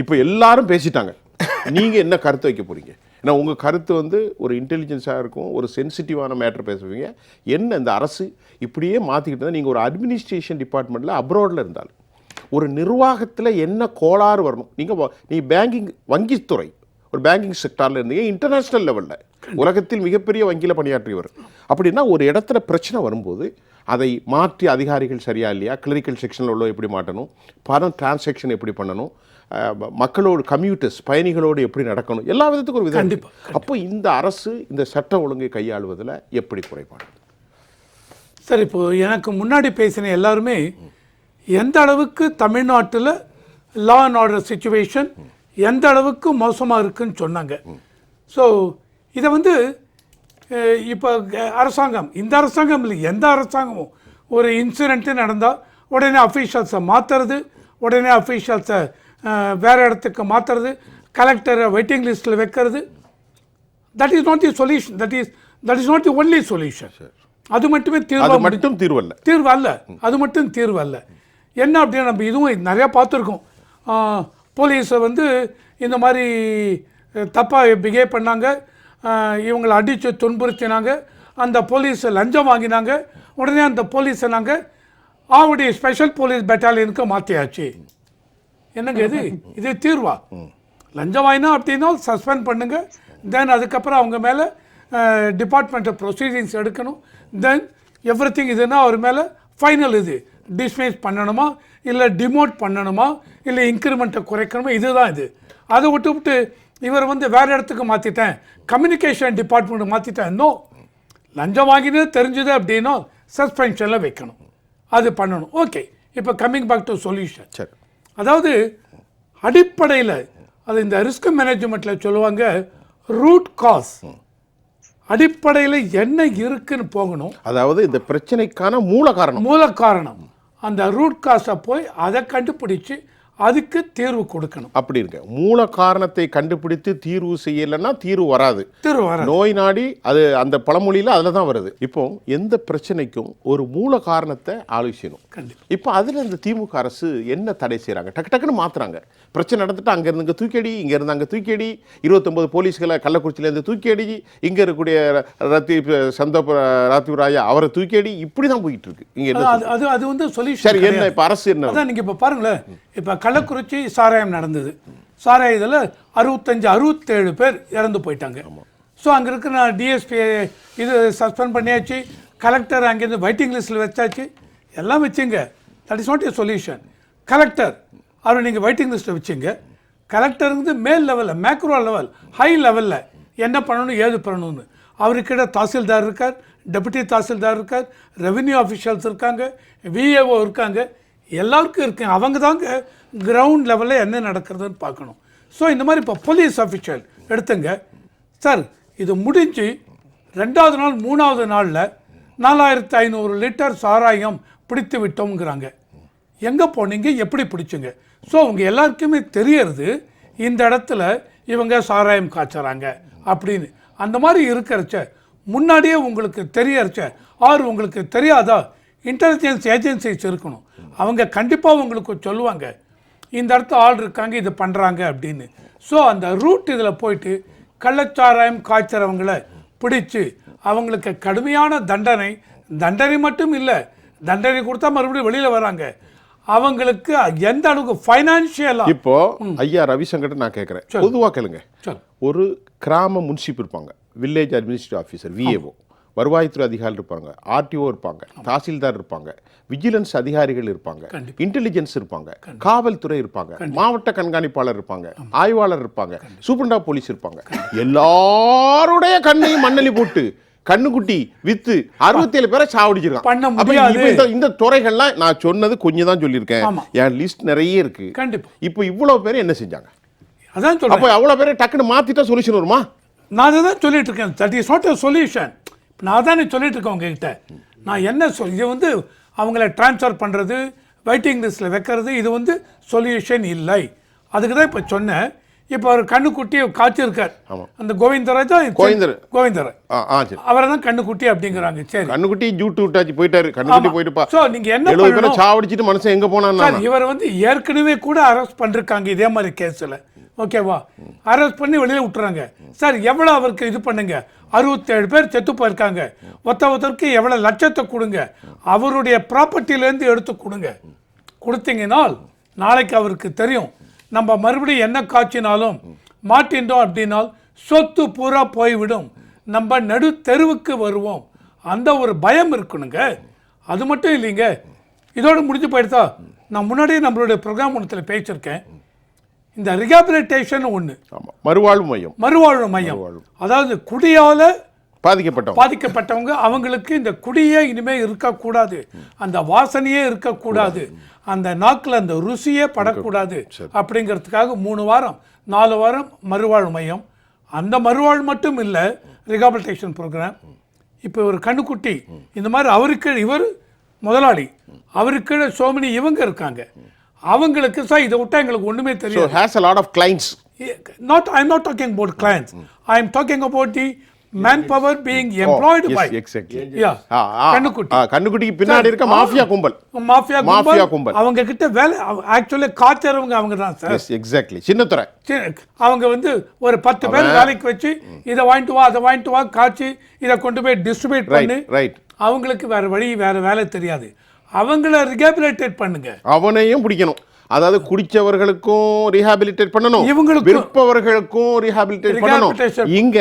இப்போ எல்லாரும் பேசிட்டாங்க. நீங்கள் என்ன கருத்து வைக்க போறீங்க? ஏன்னா உங்கள் கருத்து வந்து ஒரு இன்டெலிஜென்ஸாக இருக்கும் ஒரு சென்சிட்டிவான மேட்டர் பேசுவீங்க. என்ன இந்த அரசு இப்படியே மாற்றிக்கிட்டு இருந்தால் நீங்கள் ஒரு அட்மினிஸ்ட்ரேஷன் டிபார்ட்மெண்ட்டில் அப்ராடில் இருந்தாலும் ஒரு நிர்வாகத்தில் என்ன கோளாறு வரணும்? நீங்கள் நீ பேங்கிங் வங்கித்துறை ஒரு பேங்கிங் செக்டாரில் இருந்தீங்க இன்டர்நேஷ்னல் லெவலில் உலகத்தில் மிகப்பெரிய வங்கியில் பணியாற்றியவர். அப்படின்னா ஒரு இடத்துல பிரச்சனை வரும்போது அதை மாற்றி அதிகாரிகள் சரியா இல்லையா? கிளரிக்கல் செக்ஷனில் உள்ள எப்படி மாட்டணும்? பணம் டிரான்சாக்ஷன் எப்படி பண்ணணும்? மக்களோடு கம்யூட்டர்ஸ் பயணிகளோடு எப்படி நடக்கணும்? எல்லா விதத்துக்கும் ஒரு விதம். அப்போ இந்த அரசு இந்த சட்ட ஒழுங்கை கையாளுவதில் எப்படி குறைபாடு? சார் இப்போ எனக்கு முன்னாடி பேசின எல்லாருமே எந்த அளவுக்கு தமிழ்நாட்டில் லா அண்ட் ஆர்டர் சுச்சுவேஷன் எந்த அளவுக்கு மோசமாக இருக்குன்னு சொன்னாங்க. ஸோ இதை வந்து இப்போ அரசாங்கம் இந்த அரசாங்கம் இல்லை எந்த அரசாங்கமும் ஒரு இன்சிடென்ட்டு நடந்தால் உடனே அஃபீஷியல்ஸை மாற்றுறது உடனே அஃபீஷியல்ஸை வேறு இடத்துக்கு மாற்றுறது கலெக்டரை வெயிட்டிங் லிஸ்ட்டில் வைக்கிறது. That is not the solution that is that is not the only solution அது மட்டுமே தீர்வு மட்டும் தீர்வல்ல. தீர்வு அல்ல. அது மட்டும் தீர்வு அல்ல. என்ன அப்படின்னா நம்ம இதுவும் நிறையா பார்த்துருக்கோம். போலீஸை வந்து இந்த மாதிரி தப்பாக பிஹேவ் பண்ணாங்க. இவங்களை அடித்து துன்புறுத்தினாங்க. அந்த போலீஸை லஞ்சம் வாங்கினாங்க. உடனே அந்த போலீஸை நாங்கள் ஆவடி ஸ்பெஷல் போலீஸ் பெட்டாலியனுக்கு மாற்றியாச்சு என்னங்க இது? இது தீர்வா? லஞ்சம் வாங்கினா அப்படின்னா சஸ்பெண்ட் பண்ணுங்க. தென் அதுக்கப்புறம் அவங்க மேலே டிபார்ட்மெண்ட் ப்ரொசீஜிங்ஸ் எடுக்கணும். தென் எவ்ரி திங் இதுனா அவர் மேலே ஃபைனல் இது. டிஸ்மிஸ் பண்ணணுமா? இல்லை டிமோட் பண்ணணுமா? இல்லை இன்க்ரிமெண்ட்டை குறைக்கணுமா? இதுதான் இது. அதை விட்டு விட்டு இவர் வந்து வேறு இடத்துக்கு மாற்றிட்டேன் கம்யூனிகேஷன் டிபார்ட்மெண்ட் மாற்றிட்டேன் இன்னும் லஞ்சம் வாங்கினது தெரிஞ்சது அப்படின்னா சஸ்பென்ஷனில் வைக்கணும். அது பண்ணணும். ஓகே இப்போ கம்மிங் பேக் டு சொல்யூஷன் சரி. அதாவது அடிப்படையில் அது இந்த ரிஸ்க் மேனேஜ்மெண்ட்டில் சொல்லுவாங்க ரூட் காஸ் அடிப்படையில் என்ன இருக்குன்னு போகணும். அதாவது இந்த பிரச்சனைக்கான மூல காரணம். மூல காரணம். அந்த ரூட் காஸை போய் அதை கண்டுபிடிச்சு அதுக்கு தீர்வு கொடுக்கணும். அப்படி இருக்கு. மூல காரணத்தை கண்டுபிடித்து தீர்வு செய்யலைன்னா தீர்வு வராது. தீர்வு வர நோய் நாடி அது அந்த பழமொழியில் அதில் தான் வருது. இப்போ எந்த பிரச்சனைக்கும் ஒரு மூல காரணத்தை ஆலோசிக்கணும் கண்டிப்பா. இப்போ அதில் இந்த திமுக அரசு என்ன தடை செய்கிறாங்க டக்கு டக்குன்னு மாத்துறாங்க. பிரச்சனை நடந்துட்டு அங்கே இருந்து இங்கே தூக்கியடி இங்கே இருந்து அங்கே தூக்கியடி. இருபத்தொம்பது போலீஸ்களை கள்ளக்குறிச்சியிலேருந்து தூக்கியடி. இங்கே இருக்கக்கூடிய ரத்தி சந்தோப ராத்திவராயா அவரை தூக்கியடி. இப்படி தான் போயிட்டு இருக்கு. இங்கே அது அது வந்து சரி சொல்யூஷன் என்ன இப்போ அரசு என்ன அதான் நீங்கள் இப்போ பாருங்களேன். இப்போ கள்ளக்குறிச்சி சாராயம் நடந்தது. சாராயத்தில் அறுபத்தஞ்சு அறுபத்தேழு பேர் இறந்து போயிட்டாங்க. ஸோ அங்கே இருக்கிற டிஎஸ்பி இது சஸ்பெண்ட் பண்ணியாச்சு. கலெக்டர் அங்கேருந்து வெயிட்டிங் லிஸ்ட்டில் வச்சாச்சு. எல்லாம் வச்சுங்க. That is not a solution collector அவரை நீங்கள் வெயிட்டிங் லிஸ்ட்டில் வச்சுங்க. கலெக்டருங்கிறது மேல் லெவலில் மேக்ரோ லெவல் ஹை லெவலில் என்ன பண்ணணும் ஏது பண்ணணும்னு. அவருக்கிட்ட தாசில்தார் இருக்கார் டெபுட்டி தாசில்தார் இருக்கார் ரெவென்யூ ஆஃபீஷியல்ஸ் இருக்காங்க விஏஓ இருக்காங்க. எல்லாருக்கும் இருக்குங்க அவங்க தாங்க கிரவுண்ட் லெவலில் என்ன நடக்கிறதுன்னு பார்க்கணும். ஸோ இந்த மாதிரி இப்போ போலீஸ் அஃபிஷியல் எடுத்துங்க. சார் இது முடிஞ்சு ரெண்டாவது நாள் மூணாவது நாளில் நாலாயிரத்து ஐநூறு லிட்டர் சாராயம் பிடித்து விட்டோங்கிறாங்க எங்கே போனீங்க? எப்படி பிடிச்சிங்க? ஸோ அவங்க எல்லாருக்குமே தெரியறது இந்த இடத்துல இவங்க சாராயம் காய்ச்சறாங்க அப்படின்னு. அந்த மாதிரி இருக்கிறச்ச முன்னாடியே உங்களுக்கு தெரியறச்ச ஆறு உங்களுக்கு தெரியாதா? இன்டெலிஜென்ஸ் ஏஜென்சிஸ் இருக்கணும் அவங்க கண்டிப்பாக உங்களுக்கு சொல்லுவாங்க. இந்த இடத்துல ஆள் இருக்காங்க இது பண்ணுறாங்க அப்படின்னு. ஸோ அந்த ரூட் இதில் போயிட்டு கள்ளச்சாராயம் காய்ச்சறவங்கள பிடிச்சு அவங்களுக்கு கடுமையான தண்டனை தண்டனை மட்டும் இல்லை தண்டனை கொடுத்தா மறுபடியும் வெளியில் வராங்க. அவங்களுக்கு எந்த அளவுக்கு ஃபைனான்ஷியலாக இப்போ ஐயா ரவிசங்கர் நான் கேட்குறேன் பொதுவாக கேளுங்க. ஒரு கிராம முன்சிப் இருப்பாங்க. வில்லேஜ் அட்மினிஸ்ட்ரேட்டிவ் ஆஃபீஸர் விஏஓ வருவாய்த்துறை அதிகாரிகள் இருப்பாங்க ஆர்டிஓ இருப்பாங்க தாசில்தார் இருப்பாங்க விஜிலன்ஸ் அதிகாரிகள் இருப்பாங்க. இன்டெலிஜென்ஸ் இருப்பாங்க காவல்துறை இருப்பாங்க மாவட்ட கண்காணிப்பாளர் இருப்பாங்க ஆய்வாளர் இருப்பாங்க சூப்பரண்டா போலீஸ் இருப்பாங்க. எல்லாருடைய கண்ணையும் மண்ணலி போட்டு கண்ணுக்குட்டி வித்து அறுபத்தேழு பேரை சாவடிச்சிருக்கான். பண்ண முடியாது. இந்த- துறைகள்லாம் நான் சொன்னது கொஞ்சம் தான் சொல்லியிருக்கேன். என் லிஸ்ட் நிறைய இருக்கு. கண்டிப்பா. இப்போ இவ்வளவு பேர் என்ன செஞ்சாங்க? அதான் சொல்றேன். அப்போ அவ்வளவு பேரை டக்குன்னு மாத்திட்டா சொல்யூஷன் வருமா? நான் தான் சொல்லிட்டு இருக்கேன். That is not a solution நான் தானே சொல்லிட்டு இருக்கேன் உங்ககிட்ட. நான் என்ன சொல் இது வந்து அவங்கள ட்ரான்ஸ்ஃபர் பண்ணுறது வெயிட்டிங் லிஸ்ட்டில் வைக்கிறது இது வந்து சொல்யூஷன் இல்லை. அதுக்கு தான் இப்போ சொன்னேன். இப்போ ஒரு கண்ணுக்குட்டி காய்ச்சிருக்கார். அந்த கோவிந்தராஜா கோவிந்தர். சரி. அவரை தான் கண்ணுக்குட்டி அப்படிங்கிறாங்க. சரி. கண்ணுக்குட்டி ஜூட்டு விட்டாச்சு போயிட்டாரு. கண்ணுக்குட்டி போயிட்டுப்பா. ஸோ நீங்க என்ன பண்ணணும்? சாவடிச்சிட்டு மனுஷன் எங்க போனான்னு இவர் வந்து ஏற்கனவே கூட அரெஸ்ட் பண்ணிருக்காங்க இதே மாதிரி கேஸில் ஓகேவா? அரெஸ்ட் பண்ணி வெளியே விட்டுறாங்க. சார் எவ்வளோ அவருக்கு இது பண்ணுங்க? அறுபத்தேழு பேர் செத்து போயிருக்காங்க. ஒருத்த ஒருத்தருக்கு எவ்வளோ லட்சத்தை கொடுங்க. அவருடைய ப்ராப்பர்ட்டிலேருந்து எடுத்து கொடுங்க. கொடுத்தீங்கனால் நாளைக்கு அவருக்கு தெரியும். நம்ம மறுபடியும் என்ன காய்ச்சினாலும் மாட்டின்றோம் அப்படின்னால் சொத்து பூரா போய்விடும். நம்ம நடு தெருவுக்கு வருவோம். அந்த ஒரு பயம் இருக்கணுங்க. அது மட்டும் இல்லைங்க. இதோடு முடிஞ்சு போயிடுதா? நான் முன்னாடியே நம்மளுடைய ப்ரோக்ராம் ஒன்றத்தில் பேசியிருக்கேன். இந்த ரிஹாபிலிட்டேஷன் ஒன்று ஆமா. மறுவாழ்வு மையம். மறுவாழ்வு மையம். அதாவது குடியால பாதிக்கப்பட்டவன் பாதிக்கப்பட்டவங்க அவங்களுக்கு இந்த குடியே இனிமே இருக்கக்கூடாது. அந்த வாசனையே இருக்கக்கூடாது. அந்த நாக்கில் அந்த ருசியே படக்கூடாது அப்படிங்கிறதுக்காக மூணு வாரம் நாலு வாரம் மறுவாழ்வு மையம். அந்த மறுவாழ்வு மட்டும் இல்லை ரிஹாபிலிட்டேஷன் ப்ரோக்ராம் இப்போ ஒரு கண்ணுக்குட்டி இந்த மாதிரி அவருக்கு இவர் முதலாளி அவருக்கு சோமனி இவங்க இருக்காங்க. அவங்களுக்கு சார் இதை விட்டா எங்களுக்கு ஒண்ணுமே ஸோ தெரியாது. Has a lot of clients not i'm not talking about clients. I'm talking about the manpower being employed by exactly yeah. ஆ, ஆ, கண்ணுக்குட்டி கண்ணுக்குட்டிக்கு பின்னாடி இருக்க மாஃபியா கும்பல் மாஃபியா Mafia கும்பல். அவங்க கிட்ட வேலை ஆக்சுவலி காய்ச்சறவங்க அவங்க தான் சார் எஸ் எக்ஸாக்ட்லி சின்னத்துறை அவங்க வந்து ஒரு பத்து பேர் வேலைக்கு வச்சு இதை வாங்கிட்டு வா அதை வாங்கிட்டு வா காய்ச்சி இதை கொண்டு போய் டிஸ்ட்ரிபியூட் பண்ணி. ரைட் அவங்களுக்கு வேற வழி வேற வேலை தெரியாது. அவங்கள ரிகேபிலேட்டட் பண்ணுங்க. அவனையும் பிடிக்கணும். அதாவது குடிச்சவர்களுக்கும் ரீஹாபிலிட்டேட் பண்ணணும். இவங்களுக்கும். விற்பவர்களுக்கும் ரீஹாபிலிட்டேட் பண்ணணும். இங்க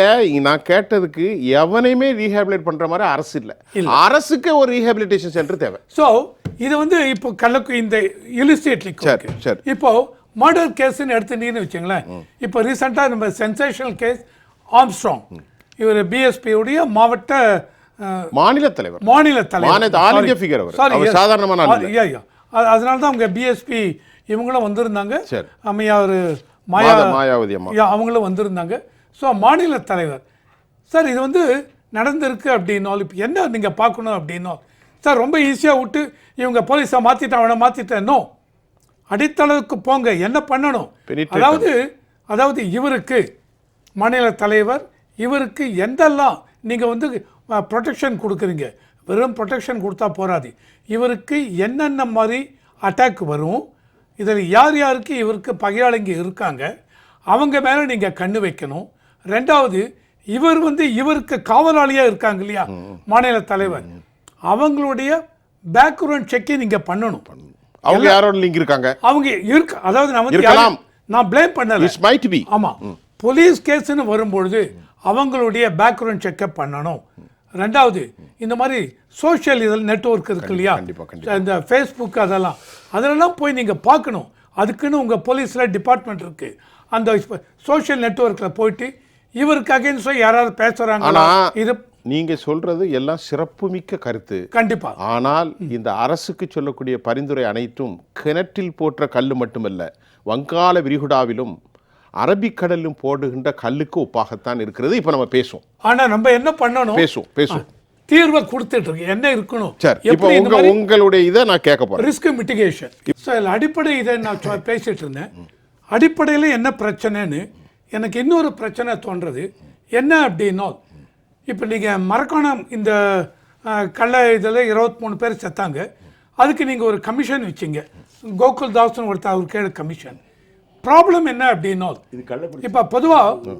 நான் கேட்டதுக்கு எவனையுமே ரீஹாபிலேட் பண்ற மாதிரி அரசு இல்ல. அரசுக்கு ஒரு ரீஹாபிலிட்டேஷன் சென்டர் தேவை. ஸோ இது வந்து இப்போ கள்ளக்கு இந்த இலிஸ்டேட் சரி. இப்போ மர்டர் கேஸ்ன்னு எடுத்துட்டீங்கன்னு வச்சுங்களேன். இப்போ ரீசெண்டாக நம்ம சென்சேஷனல் கேஸ் ஆம்ஸ்ட்ராங் இவர் பிஎஸ்பியுடைய மாவட்ட மாநில தலைவர். மாநில தலைவர். அவர். அவர் சாதாரணமான அதனால தான் அவங்க பிஎஸ்பி இவங்களும் வந்திருந்தாங்க. சரி. அம்மையா ஒரு மாயா மாயாவதி அம்மா. அவங்களும் வந்திருந்தாங்க. ஸோ மாநில தலைவர். சார் இது வந்து நடந்திருக்கு அப்படின்னாலும் இப்போ என்ன நீங்கள் பார்க்கணும் அப்படின்னா சார் ரொம்ப ஈஸியாக விட்டு இவங்க போலீஸை மாற்றிட்டேன் அவனை மாற்றிட்டேன் நோ அடித்தளவுக்கு போங்க. என்ன பண்ணணும்? அதாவது அதாவது இவருக்கு மாநில தலைவர் இவருக்கு எந்தெல்லாம் நீங்கள் வந்து ப்ரொடெக்ஷன் கொடுக்குறீங்க. வெறும் ப்ரொடெக்ஷன் கொடுத்தா போராது. இவருக்கு என்னென்ன மாதிரி அட்டாக் வரும் இதில் யார் யாருக்கு இவருக்கு பகையாளிங்க இருக்காங்க அவங்க மேலே நீங்கள் கண்ணு வைக்கணும். ரெண்டாவது இவர் வந்து இவருக்கு காவலாளியாக இருக்காங்க இல்லையா? மாநில தலைவர். அவங்களுடைய பேக்ரவுண்ட் செக்கை நீங்கள் பண்ணணும். அவங்க யாரோட லிங்க் இருக்காங்க? அவங்க இருக்கு அதாவது நான் வந்து நான் ப்ளேம் பண்ணல. இட்ஸ் மைட் பி ஆமா. போலீஸ் கேஸ்னு வரும்பொழுது அவங்களுடைய பேக்ரவுண்ட் செக்கப் பண்ணணும். ரெண்டாவது இந்த மாதிரி சோஷியல் இதில் நெட்வொர்க் இருக்கு இல்லையா? இந்த ஃபேஸ்புக் அதெல்லாம். அதிலெல்லாம் போய் நீங்கள் பார்க்கணும். அதுக்குன்னு உங்கள் போலீஸில் டிபார்ட்மெண்ட் இருக்கு. அந்த சோஷியல் நெட்வொர்க்கில் போயிட்டு இவருக்கு அகைன்ஸ்டாக யாராவது பேசுகிறாங்களா ஆனா இது நீங்க சொல்றது எல்லாம் சிறப்புமிக்க கருத்து. கண்டிப்பா. ஆனால் இந்த அரசுக்கு சொல்லக்கூடிய பரிந்துரை அனைத்தும் கிணற்றில் போற்ற கல்லு மட்டுமல்ல. வங்காள விரிகுடாவிலும் அரபிக்கடலிலும் போடுகின்ற கல்லுக்கு ஒப்பாகத்தான் இருக்கிறது. இப்ப நம்ம பேசுவோம். ஆனா நம்ம என்ன பண்ணணும்? பேசுவோம் பேசுவோம். தீர்வை கொடுத்துட்டு இருக்கு என்ன இருக்கணும்? சரி இப்போ உங்க உங்களுடைய இதை நான் கேட்க போறேன். ரிஸ்க் மிட்டிகேஷன் ஸோ இதில் அடிப்படை இதை நான் பேசிட்டு இருந்தேன். அடிப்படையில் என்ன பிரச்சனைன்னு எனக்கு இன்னொரு பிரச்சனை தோன்றது. என்ன அப்படின்னா இப்போ நீங்கள் மரக்காணம் இந்த கள்ள இதில் இருபத்தி மூணு பேர் செத்தாங்க. அதுக்கு நீங்கள் ஒரு கமிஷன் வச்சீங்க. கோகுல் தாஸ்னு ஒருத்தர் அவர் கேடு கமிஷன். ப்ராப்ளம் என்ன அப்படின்னா இப்போ பொதுவாக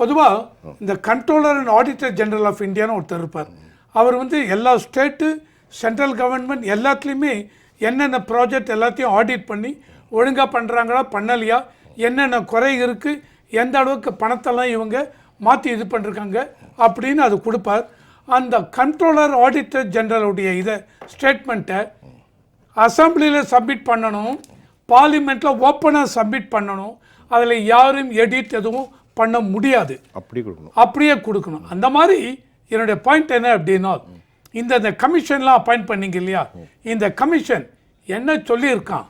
பொதுவாக இந்த controller and auditor general of இந்தியான்னு ஒருத்தர் இருப்பார். அவர் வந்து எல்லா ஸ்டேட்டு சென்ட்ரல் கவர்மெண்ட் எல்லாத்துலேயுமே என்னென்ன ப்ராஜெக்ட் எல்லாத்தையும் ஆடிட் பண்ணி ஒழுங்காக பண்ணுறாங்களா பண்ணலையா என்னென்ன குறை இருக்குது எந்த அளவுக்கு பணத்தெல்லாம் இவங்க மாற்றி இது பண்ணிருக்காங்க அப்படின்னு அது கொடுப்பார். அந்த கண்ட்ரோலர் ஆடிட்டர் ஜெனரலுடைய இதை ஸ்டேட்மெண்ட்டை அசம்பிளியில் சப்மிட் பண்ணணும். பார்லிமெண்ட்டில் ஓப்பனாக சப்மிட் பண்ணணும். அதில் யாரும் எடிட் எதுவும் பண்ண முடியாது. அப்படி கொடுக்கணும். அப்படியே கொடுக்கணும். அந்த மாதிரி என்னுடைய பாயிண்ட் என்ன அப்படின்னா இந்த இந்த கமிஷன்லாம் அப்பாயிண்ட் பண்ணீங்க இல்லையா? இந்த கமிஷன் என்ன சொல்லியிருக்கான்?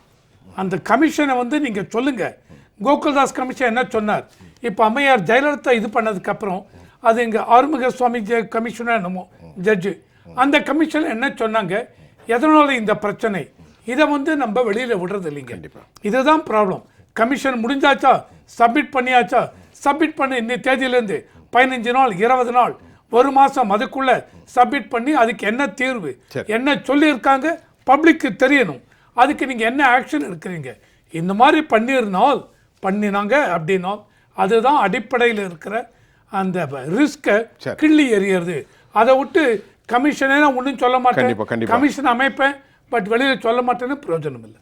அந்த கமிஷனை வந்து நீங்கள் சொல்லுங்கள் கோகுல்தாஸ் கமிஷன் என்ன சொன்னார்? இப்போ அம்மையார் ஜெயலலிதா இது பண்ணதுக்கப்புறம் அது இங்கே ஆறுமுக சுவாமி ஜெ கமிஷனர் என்னமோ ஜட்ஜு அந்த கமிஷன் என்ன சொன்னாங்க? எதனால இந்த பிரச்சனை? இதை வந்து நம்ம வெளியில் விடுறது இல்லைங்க இதுதான் ப்ராப்ளம் கமிஷன் முடிஞ்சாச்சா? சப்மிட் பண்ணியாச்சா? சப்மிட் பண்ணி இந்த தேதியிலேருந்து பதினஞ்சு நாள் இருபது நாள் ஒரு மாதம் அதுக்குள்ள சப்மிட் பண்ணி அதுக்கு என்ன தீர்வு. என்ன சொல்லியிருக்காங்க? பப்ளிக்கு தெரியணும். அதுக்கு நீங்கள் என்ன ஆக்ஷன் எடுக்கிறீங்க? இந்த மாதிரி பண்ணியிருந்தால் பண்ணினாங்க அப்படின்னா அதுதான் அடிப்படையில் இருக்கிற அந்த ரிஸ்க்கை. கிள்ளி எறியறது. அதை விட்டு கமிஷனே நான் ஒன்றும் சொல்ல மாட்டேன். கமிஷன் அமைப்பேன். பட் வெளியில் சொல்ல மாட்டேன்னு பிரயோஜனம் இல்லை